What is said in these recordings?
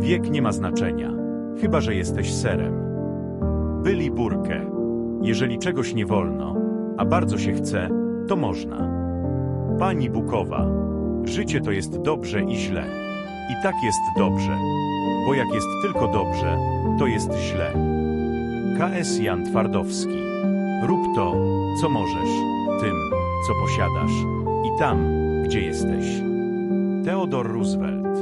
Wiek nie ma znaczenia, chyba że jesteś serem. Byli burkę. Jeżeli czegoś nie wolno, a bardzo się chce, to można. Pani Bukowa. Życie to jest dobrze i źle. I tak jest dobrze. Bo jak jest tylko dobrze, to jest źle. K.S. Jan Twardowski. Rób to, co możesz, tym, co posiadasz i tam, gdzie jesteś. Theodore Roosevelt.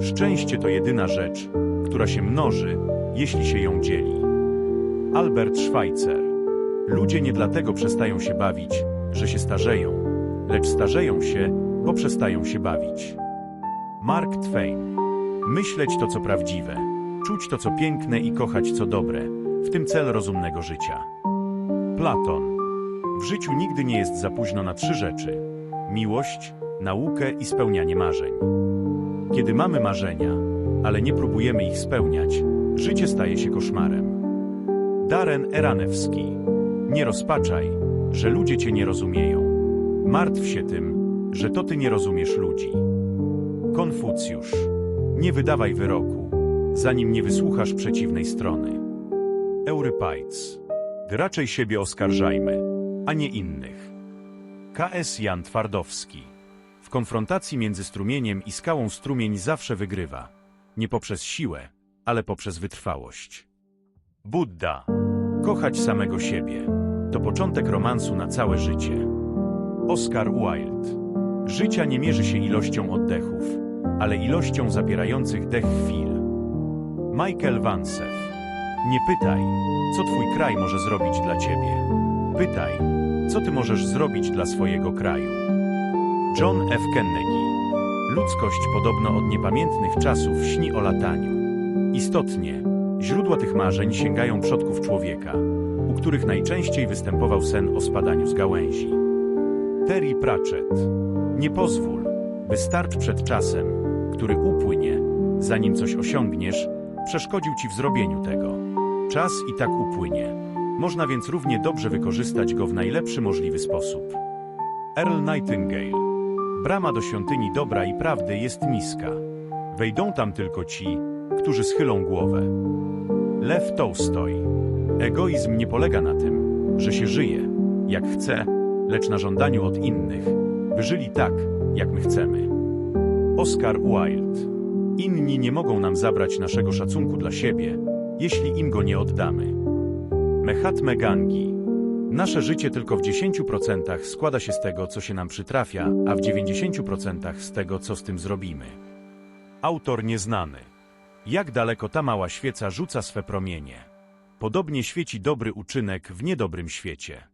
Szczęście to jedyna rzecz, która się mnoży, jeśli się ją dzieli. Albert Schweitzer. Ludzie nie dlatego przestają się bawić, że się starzeją, lecz starzeją się, bo przestają się bawić. Mark Twain. Myśleć to, co prawdziwe, czuć to, co piękne i kochać, co dobre, w tym cel rozumnego życia. Platon. W życiu nigdy nie jest za późno na trzy rzeczy: miłość, naukę i spełnianie marzeń. Kiedy mamy marzenia, ale nie próbujemy ich spełniać, życie staje się koszmarem. Darren Eranewski. Nie rozpaczaj, że ludzie cię nie rozumieją. Martw się tym, że to ty nie rozumiesz ludzi. Konfucjusz. Nie wydawaj wyroku, zanim nie wysłuchasz przeciwnej strony. Eurypajc. Raczej siebie oskarżajmy, a nie innych. K.S. Jan Twardowski. Konfrontacji między strumieniem i skałą strumień zawsze wygrywa. Nie poprzez siłę, ale poprzez wytrwałość. Buddha. Kochać samego siebie. To początek romansu na całe życie. Oscar Wilde. Życia nie mierzy się ilością oddechów, ale ilością zapierających dech chwil. Michael Vancev. Nie pytaj, co twój kraj może zrobić dla ciebie. Pytaj, co ty możesz zrobić dla swojego kraju. John F. Kennedy. Ludzkość podobno od niepamiętnych czasów śni o lataniu. Istotnie, źródła tych marzeń sięgają przodków człowieka, u których najczęściej występował sen o spadaniu z gałęzi. Terry Pratchett. Nie pozwól, by starcz przed czasem, który upłynie, zanim coś osiągniesz, przeszkodził ci w zrobieniu tego. Czas i tak upłynie. Można więc równie dobrze wykorzystać go w najlepszy możliwy sposób. Earl Nightingale. Brama do świątyni dobra i prawdy jest niska. Wejdą tam tylko ci, którzy schylą głowę. Lew Tolstoj. Egoizm nie polega na tym, że się żyje, jak chce, lecz na żądaniu od innych, by żyli tak, jak my chcemy. Oscar Wilde. Inni nie mogą nam zabrać naszego szacunku dla siebie, jeśli im go nie oddamy. Mahatma Gandhi. Nasze życie tylko w 10% składa się z tego, co się nam przytrafia, a w 90% z tego, co z tym zrobimy. Autor nieznany. Jak daleko ta mała świeca rzuca swe promienie. Podobnie świeci dobry uczynek w niedobrym świecie.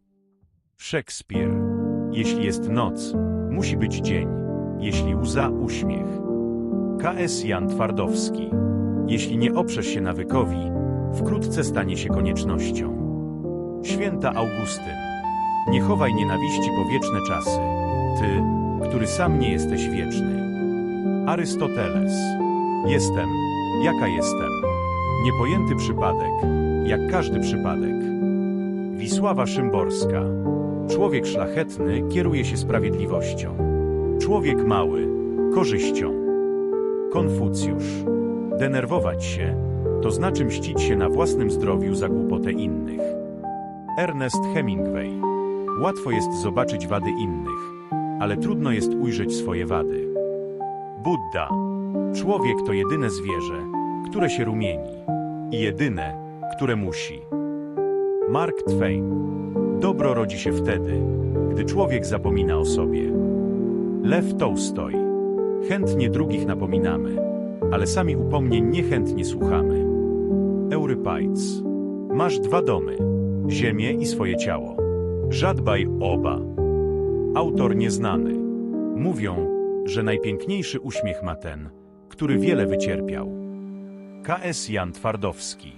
Szekspir. Jeśli jest noc, musi być dzień. Jeśli łza, uśmiech. K.S. Jan Twardowski. Jeśli nie oprzesz się nawykowi, wkrótce stanie się koniecznością. Święta Augustyn. Nie chowaj nienawiści po wieczne czasy. Ty, który sam nie jesteś wieczny. Arystoteles. Jestem, jaka jestem. Niepojęty przypadek, jak każdy przypadek. Wisława Szymborska. Człowiek szlachetny kieruje się sprawiedliwością. Człowiek mały korzyścią. Konfucjusz. Denerwować się to znaczy mścić się na własnym zdrowiu za głupotę innych. Ernest Hemingway. Łatwo jest zobaczyć wady innych, ale trudno jest ujrzeć swoje wady. Buddha. Człowiek to jedyne zwierzę, które się rumieni i jedyne, które musi. Mark Twain. Dobro rodzi się wtedy, gdy człowiek zapomina o sobie. Lew Tolstoj. Chętnie drugich napominamy, ale sami upomnień niechętnie słuchamy. Eurypajc. Masz dwa domy, ziemię i swoje ciało. Żadbaj oba. Autor nieznany. Mówią, że najpiękniejszy uśmiech ma ten, który wiele wycierpiał. K.S. Jan Twardowski.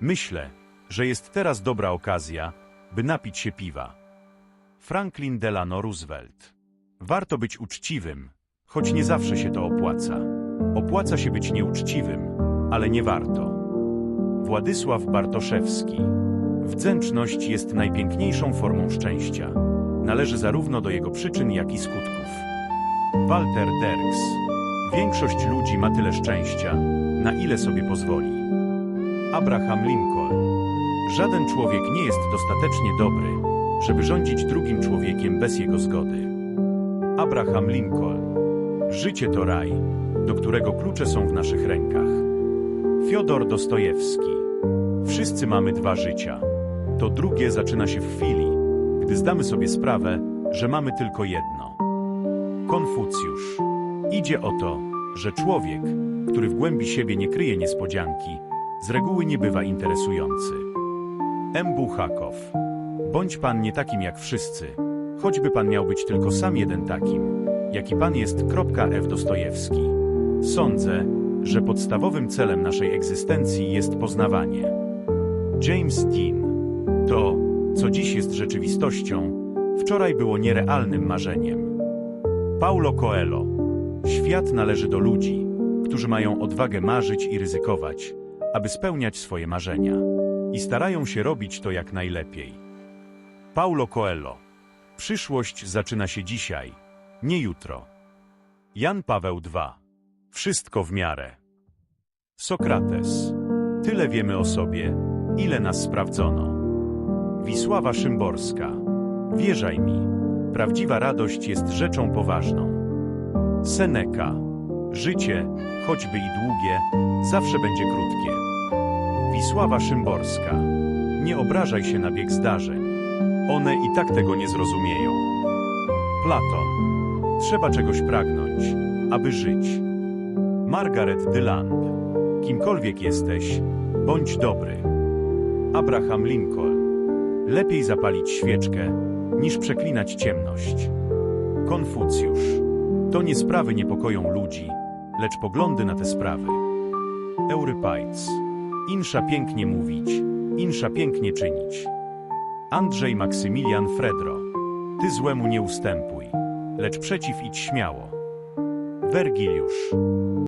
Myślę, że jest teraz dobra okazja, by napić się piwa. Franklin Delano Roosevelt. Warto być uczciwym, choć nie zawsze się to opłaca. Opłaca się być nieuczciwym, ale nie warto. Władysław Bartoszewski. Wdzięczność jest najpiękniejszą formą szczęścia. Należy zarówno do jego przyczyn, jak i skutków. Walter Derks. Większość ludzi ma tyle szczęścia, na ile sobie pozwoli. Abraham Lincoln. Żaden człowiek nie jest dostatecznie dobry, żeby rządzić drugim człowiekiem bez jego zgody. Abraham Lincoln. Życie to raj, do którego klucze są w naszych rękach. Fiodor Dostojewski. Wszyscy mamy dwa życia. To drugie zaczyna się w chwili, gdy zdamy sobie sprawę, że mamy tylko jedno. Konfucjusz. Idzie o to, że człowiek, który w głębi siebie nie kryje niespodzianki, z reguły nie bywa interesujący. M. Buchakow. Bądź pan nie takim jak wszyscy, choćby pan miał być tylko sam jeden takim, jaki pan jest. F. Dostojewski. Sądzę, że podstawowym celem naszej egzystencji jest poznawanie. James Dean. Dziś jest rzeczywistością, wczoraj było nierealnym marzeniem. Paulo Coelho. Świat należy do ludzi, którzy mają odwagę marzyć i ryzykować, aby spełniać swoje marzenia. I starają się robić to jak najlepiej. Paulo Coelho. Przyszłość zaczyna się dzisiaj, nie jutro. Jan Paweł II. Wszystko w miarę. Sokrates. Tyle wiemy o sobie, ile nas sprawdzono. Wisława Szymborska. Wierzaj mi, prawdziwa radość jest rzeczą poważną. Seneca. Życie, choćby i długie, zawsze będzie krótkie. Wisława Szymborska. Nie obrażaj się na bieg zdarzeń. One i tak tego nie zrozumieją. Platon. Trzeba czegoś pragnąć, aby żyć. Margaret Dyland. Kimkolwiek jesteś, bądź dobry. Abraham Lincoln. Lepiej zapalić świeczkę, niż przeklinać ciemność. Konfucjusz. To nie sprawy niepokoją ludzi, lecz poglądy na te sprawy. Eurypajc. Insza pięknie mówić, insza pięknie czynić. Andrzej Maksymilian Fredro. Ty złemu nie ustępuj, lecz przeciw idź śmiało. Wergiliusz.